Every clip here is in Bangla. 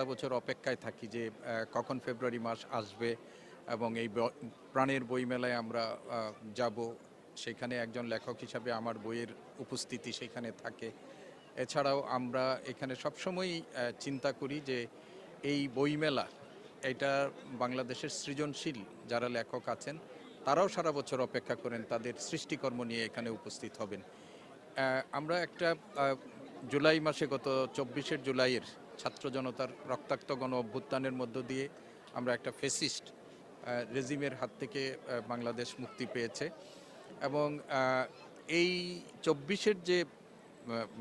সারা বছর অপেক্ষায় থাকি যে কখন ফেব্রুয়ারি মাস আসবে এবং এই প্রাণের বইমেলায় আমরা যাব। সেখানে একজন লেখক হিসাবে আমার বইয়ের উপস্থিতি সেখানে থাকে। এছাড়াও আমরা এখানে সবসময়ই চিন্তা করি যে, এই বইমেলা, এটা বাংলাদেশের সৃজনশীল যারা লেখক আছেন, তারাও সারা বছর অপেক্ষা করেন, তাদের সৃষ্টিকর্ম নিয়ে এখানে উপস্থিত হবেন। আমরা একটা জুলাই মাসে গত চব্বিশের জুলাইয়ের ছাত্র জনতার রক্তাক্ত গণ অভ্যুত্থানের মধ্য দিয়ে আমরা একটা ফেসিস্ট রেজিমের হাত থেকে বাংলাদেশ মুক্তি পেয়েছে। এবং এই চব্বিশের যে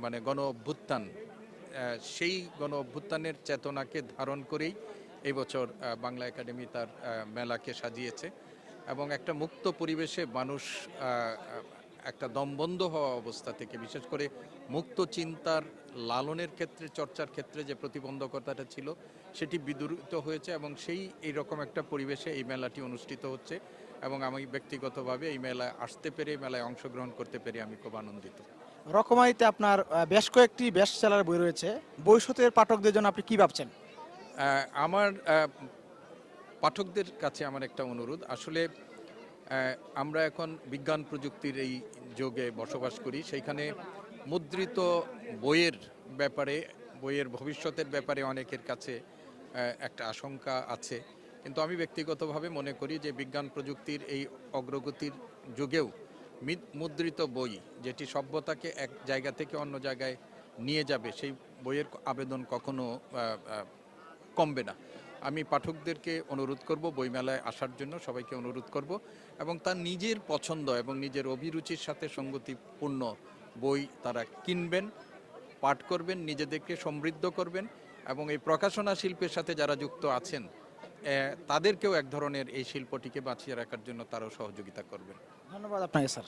মানে গণ অভ্যুত্থান সেই গণ অভ্যুত্থানের চেতনাকে ধারণ করেই এই বছর বাংলা একাডেমি তার মেলাকে সাজিয়েছে। এবং একটা মুক্ত পরিবেশে মানুষ একটা দমবন্ধ হওয়া অবস্থা থেকে বিশেষ করে মুক্ত চিন্তার লালনের ক্ষেত্রে চর্চার ক্ষেত্রে যে প্রতিবন্ধকতাটা ছিল সেটি বিদূরিত হয়েছে এবং সেই এইরকম একটা পরিবেশে এই মেলাটি অনুষ্ঠিত হচ্ছে এবং আমি ব্যক্তিগতভাবে এই মেলায় আসতে পেরে মেলায় অংশগ্রহণ করতে পেরে আমি খুব আনন্দিত। রকমারিতে আপনার বেশ কয়েকটি বেস্ট সেলার বই রয়েছে। ভবিষ্যতের পাঠকদের জন্য আপনি কি ভাবছেন? আমার পাঠকদের কাছে আমার একটা অনুরোধ। আসলে আমরা এখন বিজ্ঞান প্রযুক্তির এই যুগে বসবাস করি। সেইখানে মুদ্রিত বইয়ের ব্যাপারে, বইয়ের ভবিষ্যতের ব্যাপারে অনেকের কাছে একটা আশঙ্কা আছে। কিন্তু আমি ব্যক্তিগতভাবে মনে করি যে বিজ্ঞান প্রযুক্তির এই অগ্রগতির যুগেও মিদ- মুদ্রিত বই, যেটি সভ্যতাকে এক জায়গা থেকে অন্য জায়গায় নিয়ে যাবে, সেই বইয়ের আবেদন কখনো কমবে না। আমি পাঠকদেরকে অনুরোধ করব বইমেলায় আসার জন্য সবাইকে অনুরোধ করব এবং তার নিজের পছন্দ এবং নিজের অভিরুচির সাথে সঙ্গতিপূর্ণ বই তারা কিনবেন পাঠ করবেন নিজেদেরকে সমৃদ্ধ করবেন এবং এই প্রকাশনা শিল্পের সাথে যারা যুক্ত আছেন তাদেরকেও এক ধরনের এই শিল্পটিকে বাঁচিয়ে রাখার জন্য তারাও সহযোগিতা করবেন। ধন্যবাদ আপনাকে স্যার।